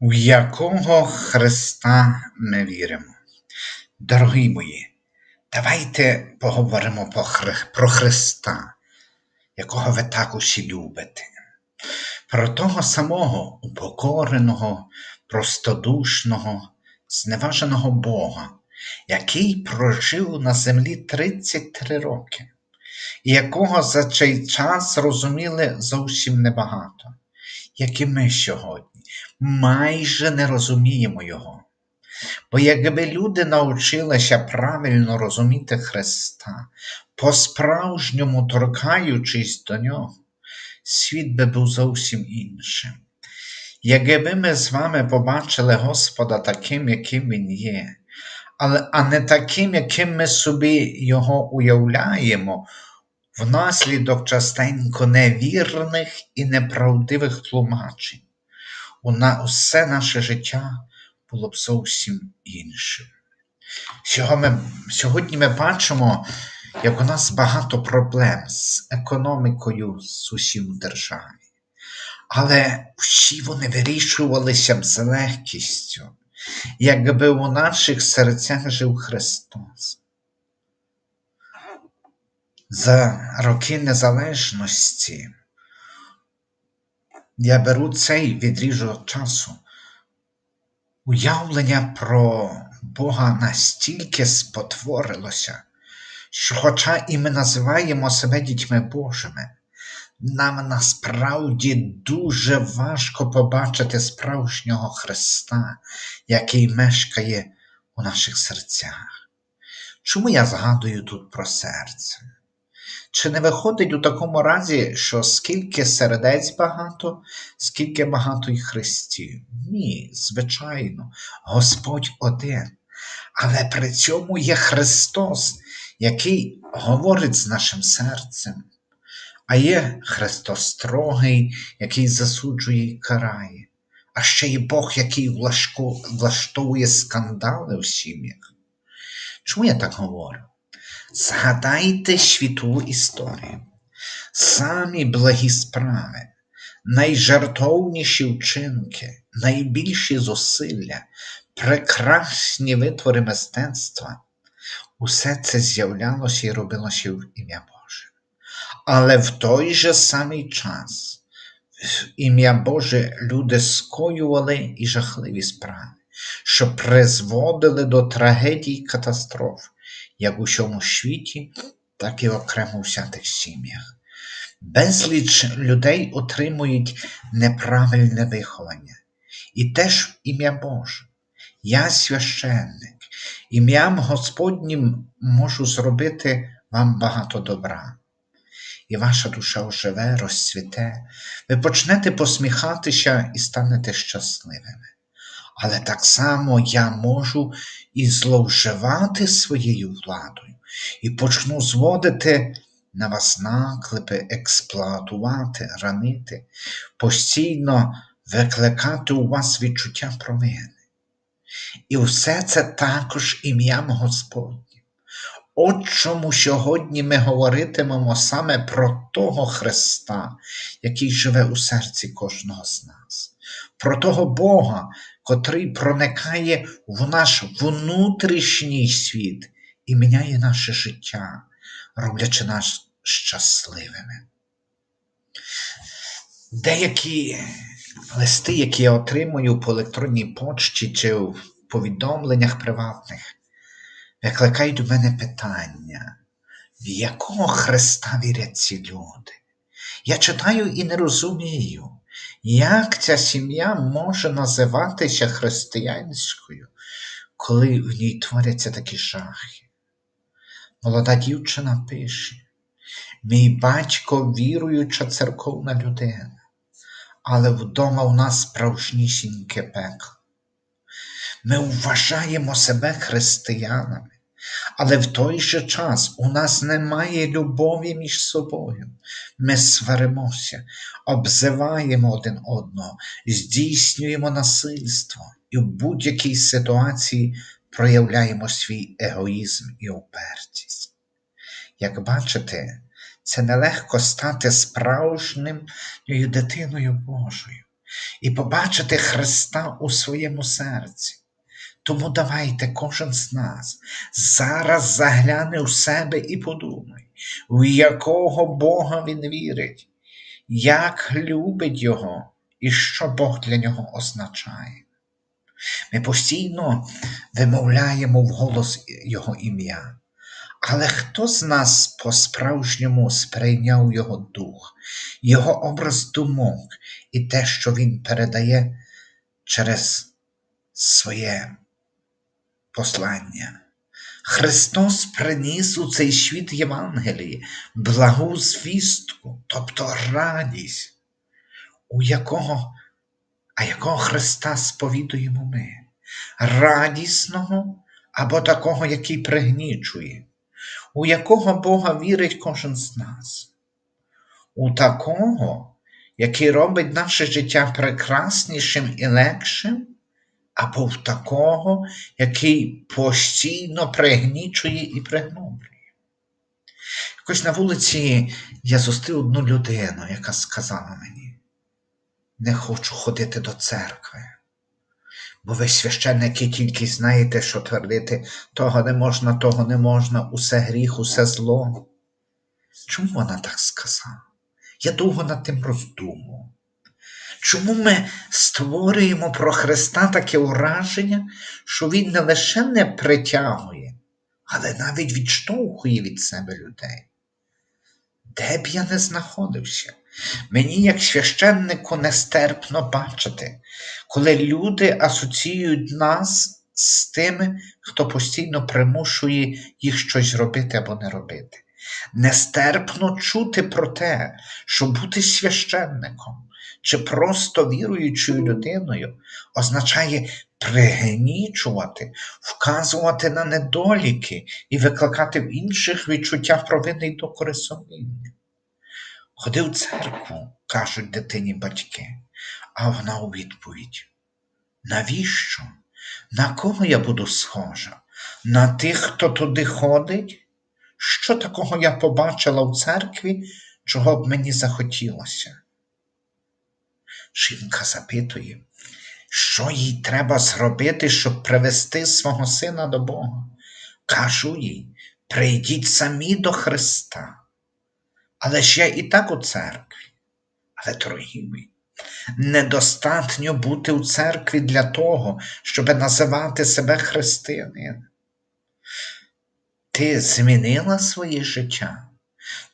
В якого Христа ми віримо? Дорогі мої, давайте поговоримо про Христа, якого ви так усі любите. Про того самого упокореного, простодушного, зневаженого Бога, який прожив на землі 33 роки, і якого за цей час зрозуміли зовсім небагато, як і ми сьогодні майже не розуміємо Його. Бо якби люди навчилися правильно розуміти Христа, по-справжньому торкаючись до Нього, світ би був зовсім іншим. Якби ми з вами побачили Господа таким, яким Він є, а не таким, яким ми собі Його уявляємо, внаслідок частенько невірних і неправдивих тлумачень, на, усе наше життя було б зовсім іншим. Сьогодні ми, бачимо, як у нас багато проблем з економікою з усім державі. Але всі вони вирішувалися б з легкістю, якби у наших серцях жив Христос. За роки незалежності я беру цей відрізок часу. Уявлення про Бога настільки спотворилося, що, хоча і ми називаємо себе дітьми Божими, нам насправді дуже важко побачити справжнього Христа, який мешкає у наших серцях. Чому я згадую тут про серце? Чи не виходить у такому разі, що скільки сердець багато, скільки багато й хрестів? Ні, звичайно, Господь один. Але при цьому є Христос, який говорить з нашим серцем, а є Христос строгий, який засуджує і карає, а ще є Бог, який влаштовує скандали в сім'ях. Чому я так говорю? Згадайте світову історію. Самі благі справи, найжартовніші вчинки, найбільші зусилля, прекрасні витвори мистецтва. Усе це з'являлося і робилося в ім'я Боже. Але в той же самий час в ім'я Боже люди скоювали і жахливі справи, що призводили до трагедій катастроф, як у всьому світі, так і окремо у всяких сім'ях. Безліч людей отримують неправильне виховання. І теж ім'я Боже. Я священник, ім'ям Господнім можу зробити вам багато добра. І ваша душа оживе, розцвіте, ви почнете посміхатися і станете щасливими. Але так само я можу і зловживати своєю владою, і почну зводити на вас наклепи, експлуатувати, ранити, постійно викликати у вас відчуття провини. І все це також ім'ям Господнім. От чому сьогодні ми говоритимемо саме про того Христа, який живе у серці кожного з нас, про того Бога, котрий проникає в наш внутрішній світ і міняє наше життя, роблячи нас щасливими. Деякі листи, які я отримую по електронній почті чи в повідомленнях приватних, викликають у мене питання, в якого Христа вірять ці люди? Я читаю і не розумію, як ця сім'я може називатися християнською, коли в ній творяться такі жахи. Молода дівчина пише: Мій батько віруюча церковна людина, але вдома у нас справжнісіньке пекло. Ми вважаємо себе християнами, але в той же час у нас немає любові між собою. Ми сваримося, обзиваємо один одного, здійснюємо насильство і в будь-якій ситуації проявляємо свій егоїзм і упертість. Як бачите, це нелегко стати справжньою дитиною Божою, і побачити Христа у своєму серці. Тому давайте кожен з нас зараз загляне у себе і подумай, в якого Бога він вірить, як любить Його і що Бог для нього означає. Ми постійно вимовляємо вголос Його ім'я. Але хто з нас по-справжньому сприйняв Його дух, Його образ думок і те, що Він передає через своє послання? Христос приніс у цей світ Євангелії, благу звістку, тобто радість, у якого, а якого Христа сповідуємо ми, радісного або такого, який пригнічує, у якого Бога вірить кожен з нас, у такого, який робить наше життя прекраснішим і легшим, або в такого, який постійно пригнічує і пригноблює. Якось на вулиці я зустрів одну людину, яка сказала мені, не хочу ходити до церкви, бо ви священники тільки знаєте, що твердити того не можна, того не можна, усе гріх, усе зло. Чому вона так сказала? Я довго над тим роздумував. Чому ми створюємо про Христа таке ураження, що Він не лише не притягує, але навіть відштовхує від себе людей? Де б я не знаходився? Мені, як священнику, нестерпно бачити, коли люди асоціюють нас з тими, хто постійно примушує їх щось робити або не робити. Нестерпно чути про те, що бути священником чи просто віруючою людиною означає пригнічувати, вказувати на недоліки і викликати в інших відчуття провини й докори сумління. Ходи в церкву, кажуть дитині батьки, а вона у відповідь. Навіщо? На кого я буду схожа? На тих, хто туди ходить? Що такого я побачила в церкві, чого б мені захотілося? Жінка запитує, що їй треба зробити, щоб привести свого сина до Бога. Кажу їй, прийдіть самі до Христа. Але ж я і так у церкві. Але, дорогі мої, недостатньо бути у церкві для того, щоб називати себе християнином. Ти змінила своє життя.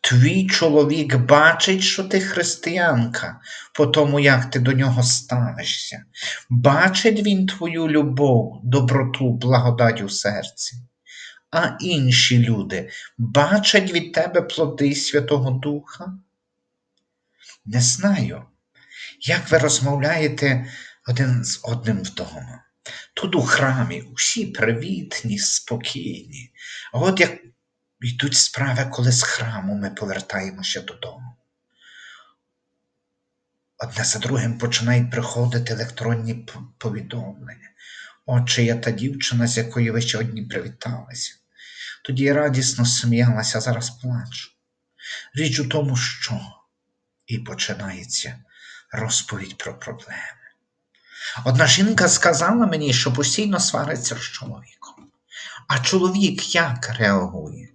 Твій чоловік бачить, що ти християнка, по тому, як ти до нього ставишся. Бачить він твою любов, доброту, благодать у серці. А інші люди бачать від тебе плоди Святого Духа? Не знаю, як ви розмовляєте один з одним вдома. Тут у храмі усі привітні, спокійні. От як йдуть справи, коли з храму ми повертаємося додому. Одне за другим починають приходити електронні повідомлення. Отче, я та дівчина, з якою ви сьогодні привіталися. Тоді я радісно сміялася, зараз плачу. Річ у тому, що і починається розповідь про проблеми. Одна жінка сказала мені, що постійно свариться з чоловіком. А чоловік як реагує?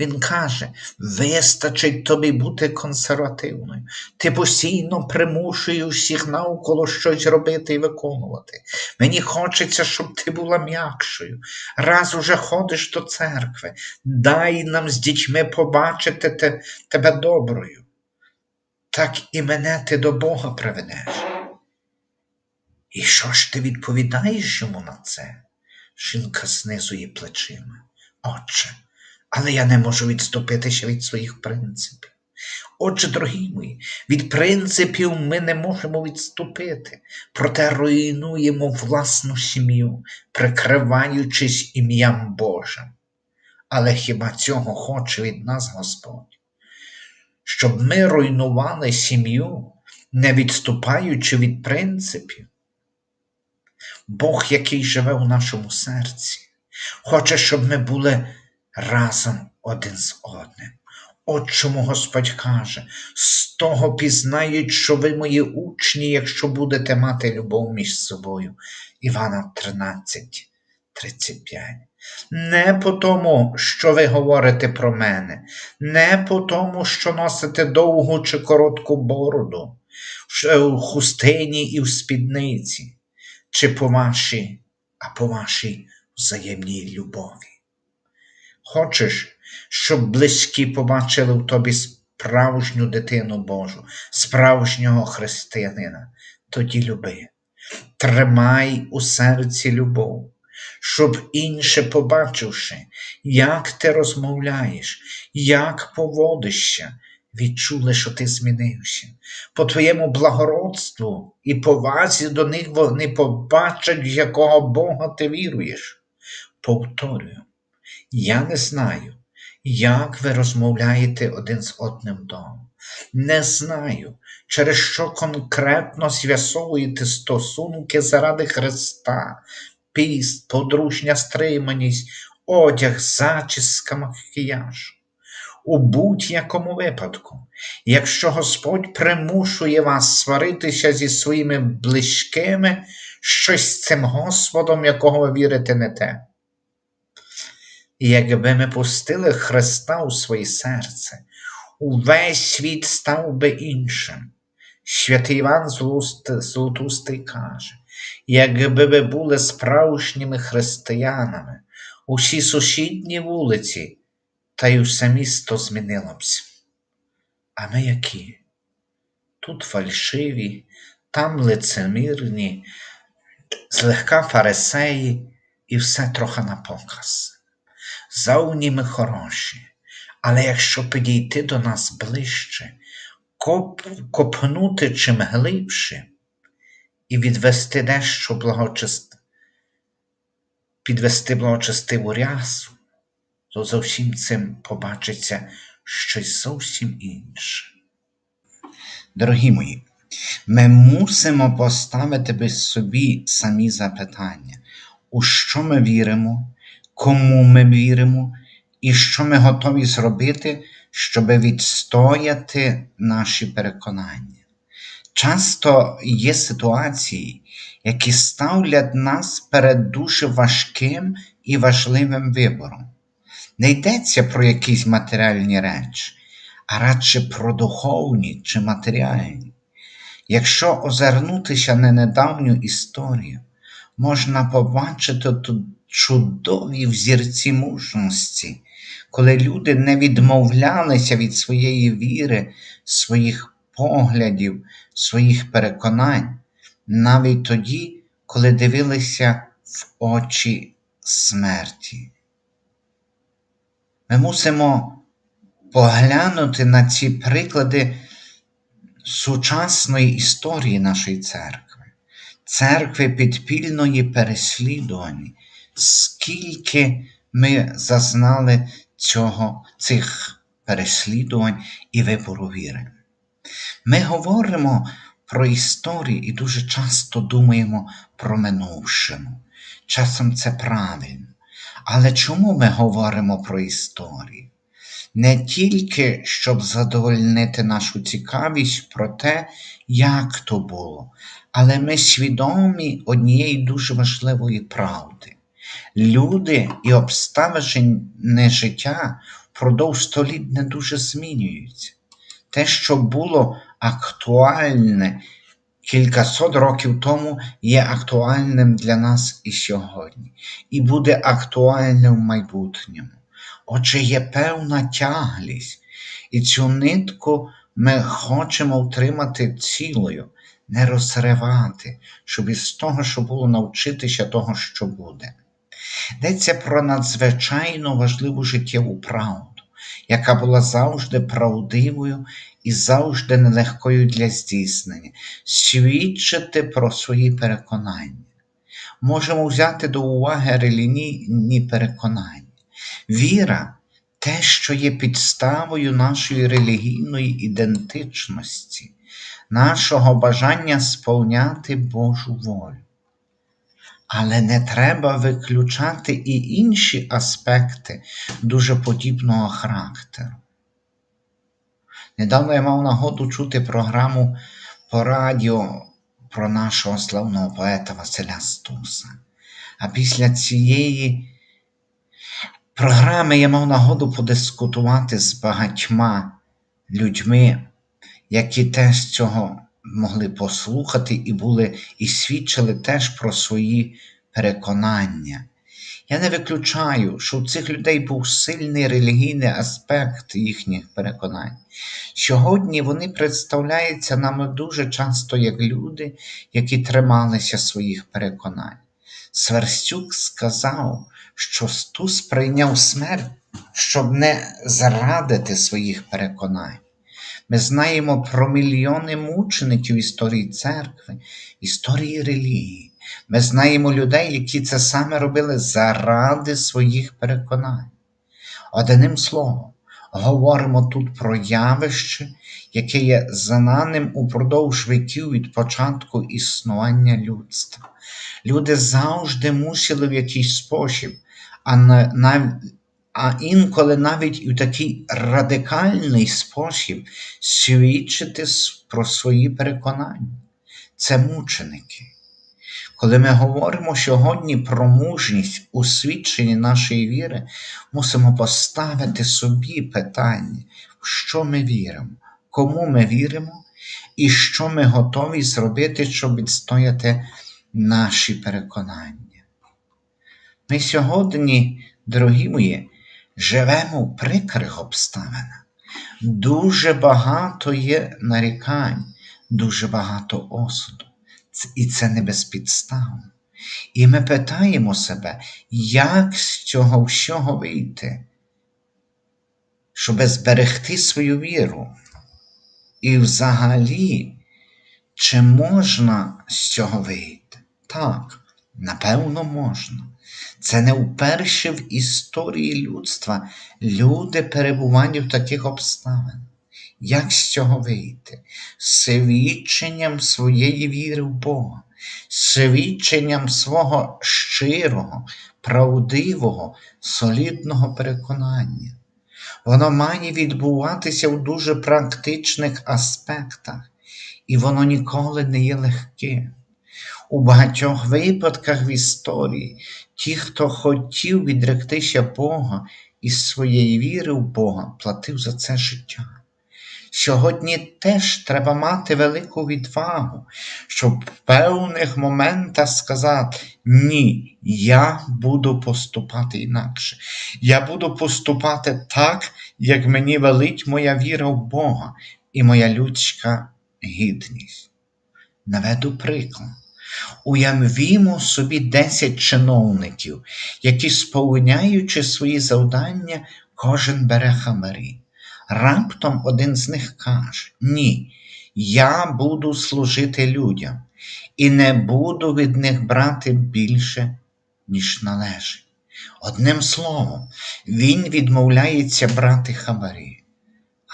Він каже: вистачить тобі бути консервативною. Ти постійно примушуєш всіх навколо щось робити і виконувати. Мені хочеться, щоб ти була м'якшою. Раз уже ходиш до церкви, дай нам з дітьми побачити те- тебе доброю. Так і мене ти до Бога приведеш. І що ж ти відповідаєш йому на це? Жінка знизує плечима. Отче, але я не можу відступитися від своїх принципів. Отже, дорогі мої, від принципів ми не можемо відступити, проте руйнуємо власну сім'ю, прикриваючись ім'ям Божим. Але хіба цього хоче від нас Господь? Щоб ми руйнували сім'ю, не відступаючи від принципів? Бог, який живе у нашому серці, хоче, щоб ми були разом один з одним. От чому Господь каже, з того пізнають, що ви мої учні, якщо будете мати любов між собою. Івана 13, 35. Не по тому, що ви говорите про мене, не по тому, що носите довгу чи коротку бороду, в хустині і в спідниці, чи по вашій, а по вашій взаємній любові. Хочеш, щоб близькі побачили в тобі справжню дитину Божу, справжнього християнина, тоді люби, тримай у серці любов, щоб інше, побачивши, як ти розмовляєш, як поводишся, відчули, що ти змінився. По твоєму благородству і повазі до них вони побачать, в якого Бога ти віруєш. Повторюю, я не знаю, як ви розмовляєте один з одним вдома. Не знаю, через що конкретно з'ясовуєте стосунки заради Христа, піст, подружня стриманість, одяг, зачіска, макіяж. У будь-якому випадку, якщо Господь примушує вас сваритися зі своїми близькими, щось з цим Господом, якого ви вірите, не те. Якби ми пустили Христа у своє серце, увесь світ став би іншим. Святий Іван Золотустий каже, якби ви були справжніми християнами, усі сусідні вулиці, та й усе місто змінилося. А ми які? Тут фальшиві, там лицемірні, злегка фарисеї і все трохи на показ. Зовні ми хороші, але якщо підійти до нас ближче, коп, копнути чим глибше і відвести дещо благочист... підвести благочестиву рясу, то за всім цим побачиться щось зовсім інше. Дорогі мої, ми мусимо поставити собі самі запитання, у що ми віримо кому ми віримо і що ми готові зробити, щоб відстояти наші переконання. Часто є ситуації, які ставлять нас перед дуже важким і важливим вибором. Не йдеться про якісь матеріальні речі, а радше про духовні чи матеріальні. Якщо озирнутися на недавню історію, можна побачити тут чудові взірці мужності, коли люди не відмовлялися від своєї віри, своїх поглядів, своїх переконань, навіть тоді, коли дивилися в очі смерті. Ми мусимо поглянути на ці приклади сучасної історії нашої церкви, церкви підпільної переслідувані, скільки ми зазнали цього, цих переслідувань і вибору віри. Ми говоримо про історію і дуже часто думаємо про минувшину. Часом це правильно. Але чому ми говоримо про історію? Не тільки щоб задовольнити нашу цікавість про те, як то було, але ми свідомі однієї дуже важливої правди. Люди і обставини життя впродовж століть не дуже змінюються. Те, що було актуальне кількасот років тому, є актуальним для нас і сьогодні, і буде актуальним в майбутньому. Отже, є певна тяглість, і цю нитку ми хочемо втримати цілою, не розривати, щоб із того, що було навчитися того, що буде. Йдеться про надзвичайно важливу життєву правду, яка була завжди правдивою і завжди нелегкою для здійснення, свідчити про свої переконання. Можемо взяти до уваги релігійні переконання. Віра те, що є підставою нашої релігійної ідентичності, нашого бажання сповняти Божу волю. Але не треба виключати і інші аспекти дуже подібного характеру. Недавно я мав нагоду чути програму по радіо про нашого славного поета Василя Стуса. А після цієї програми я мав нагоду подискутувати з багатьма людьми, які теж цього могли послухати і були і свідчили теж про свої переконання. Я не виключаю, що у цих людей був сильний релігійний аспект їхніх переконань. Сьогодні вони представляються нам дуже часто як люди, які трималися своїх переконань. Сверстюк сказав, що Стус прийняв смерть, щоб не зрадити своїх переконань. Ми знаємо про мільйони мучеників історії церкви, історії релігії. Ми знаємо людей, які це саме робили заради своїх переконань. Одним словом, говоримо тут про явище, яке є знаним упродовж віків від початку існування людства. Люди завжди мусили в якийсь спосіб, а, а інколи навіть в такий радикальний спосіб свідчити про свої переконання. Це мученики. Коли ми говоримо сьогодні про мужність у свідченні нашої віри, мусимо поставити собі питання, в що ми віримо, кому ми віримо і що ми готові зробити, щоб відстояти наші переконання. Ми сьогодні, дорогі мої, живемо в прикрих обставинах. Дуже багато є нарікань, дуже багато осуду. І це не безпідставно. І ми питаємо себе, як з цього всього вийти, щоб зберегти свою віру. І взагалі, чи можна з цього вийти? Так, напевно, можна. Це не вперше в історії людства люди перебувають в таких обставинах. Як з цього вийти? Свідченням своєї віри в Бога, свідченням свого щирого, правдивого, солідного переконання. Воно має відбуватися в дуже практичних аспектах, і воно ніколи не є легким. У багатьох випадках в історії ті, хто хотів відректися Бога і своєї віри в Бога, платив за це життя. Сьогодні теж треба мати велику відвагу, щоб в певних моментах сказати: ні, я буду поступати інакше. Я буду поступати так, як мені велить моя віра в Бога і моя людська гідність. Наведу приклад. Уявімо собі 10 чиновників, які, сповняючи свої завдання, кожен бере хабарі. Раптом один з них каже: Ні, я буду служити людям і не буду від них брати більше, ніж належить. Одним словом, він відмовляється брати хабарі.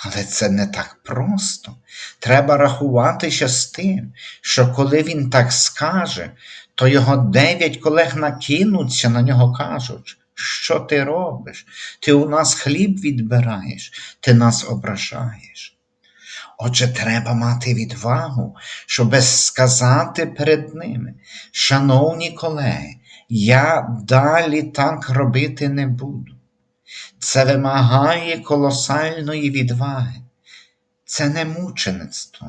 Але це не так просто. Треба рахуватися з тим, що коли він так скаже, то його дев'ять колег накинуться на нього, кажуть, що ти робиш? Ти у нас хліб відбираєш, ти нас ображаєш. Отже, треба мати відвагу, щоб сказати перед ними, шановні колеги, я далі так робити не буду. Це вимагає колосальної відваги. Це не мучеництво,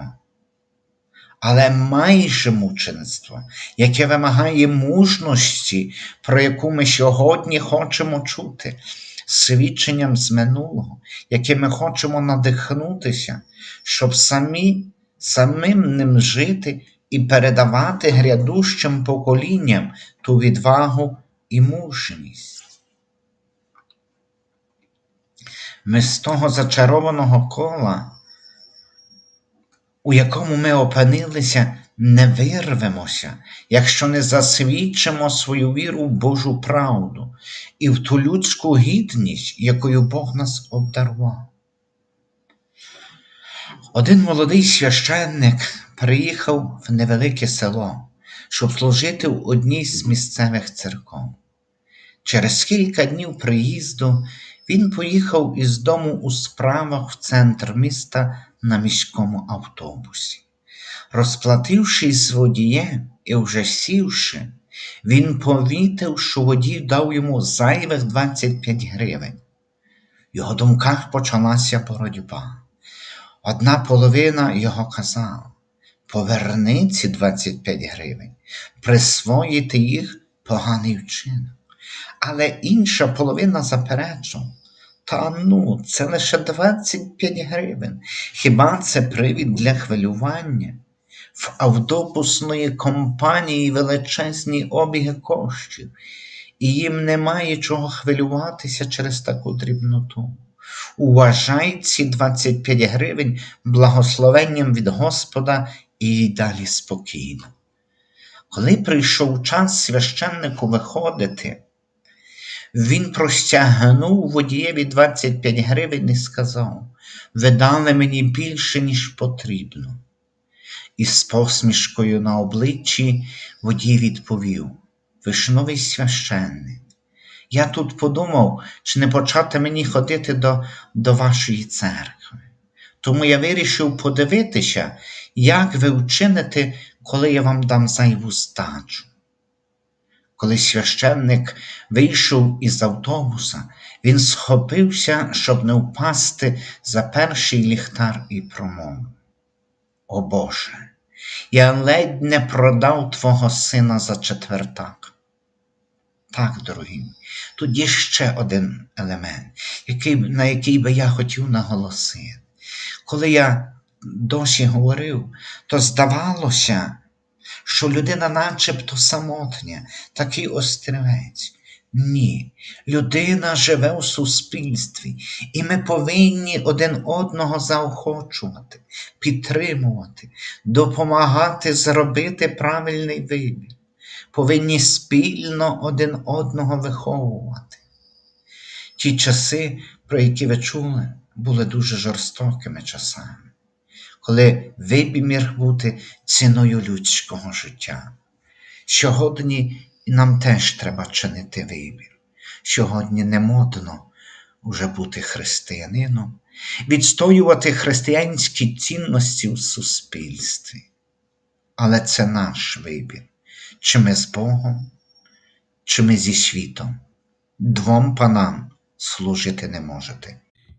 але майже мучеництво, яке вимагає мужності, про яку ми сьогодні хочемо чути, свідченням з минулого, яке ми хочемо надихнутися, щоб самі, самим ним жити і передавати грядущим поколінням ту відвагу і мужність. Ми з того зачарованого кола, у якому ми опинилися, не вирвемося, якщо не засвідчимо свою віру в Божу правду і в ту людську гідність, якою Бог нас обдарував. Один молодий священник приїхав в невелике село, щоб служити в одній з місцевих церков. Через кілька днів приїзду Він поїхав із дому у справах в центр міста на міському автобусі. Розплатившись з водієм і вже сівши, він повітив, що водій дав йому зайвих 25 гривень. В його думках почалася боротьба. Одна половина його казала: поверни ці 25 гривень, присвоїти їх поганий вчинок. Але інша половина заперечувала. Та ну, це лише 25 гривень. Хіба це привід для хвилювання? В автобусної компанії величезні обіги коштів, і їм немає чого хвилюватися через таку дрібноту. Уважай ці 25 гривень благословенням від Господа і далі спокійно. Коли прийшов час священнику виходити, він простягнув водієві 25 гривень і сказав: Ви дали мені більше, ніж потрібно. І з посмішкою на обличчі водій відповів: Ви ж новий священник. Я тут подумав, чи не почати мені ходити до, до вашої церкви. Тому я вирішив подивитися, як ви вчините, коли я вам дам зайву здачу. Коли священник вийшов із автобуса, він схопився, щоб не впасти за перший ліхтар і промовив. О Боже, я ледь не продав твого сина за четвертак. Так, дорогі, тут є ще один елемент, який, на який би я хотів наголосити. Коли я досі говорив, то здавалося, що людина начебто самотня, такий острівець. Ні, людина живе у суспільстві, і ми повинні один одного заохочувати, підтримувати, допомагати зробити правильний вибір. Повинні спільно один одного виховувати. Ті часи, про які ви чули, були дуже жорстокими часами, коли вибір бути ціною людського життя. Сьогодні нам теж треба чинити вибір. Сьогодні не модно уже бути християнином, відстоювати християнські цінності у суспільстві. Але це наш вибір, чи ми з Богом, чи ми зі світом. Двом панам служити не можете.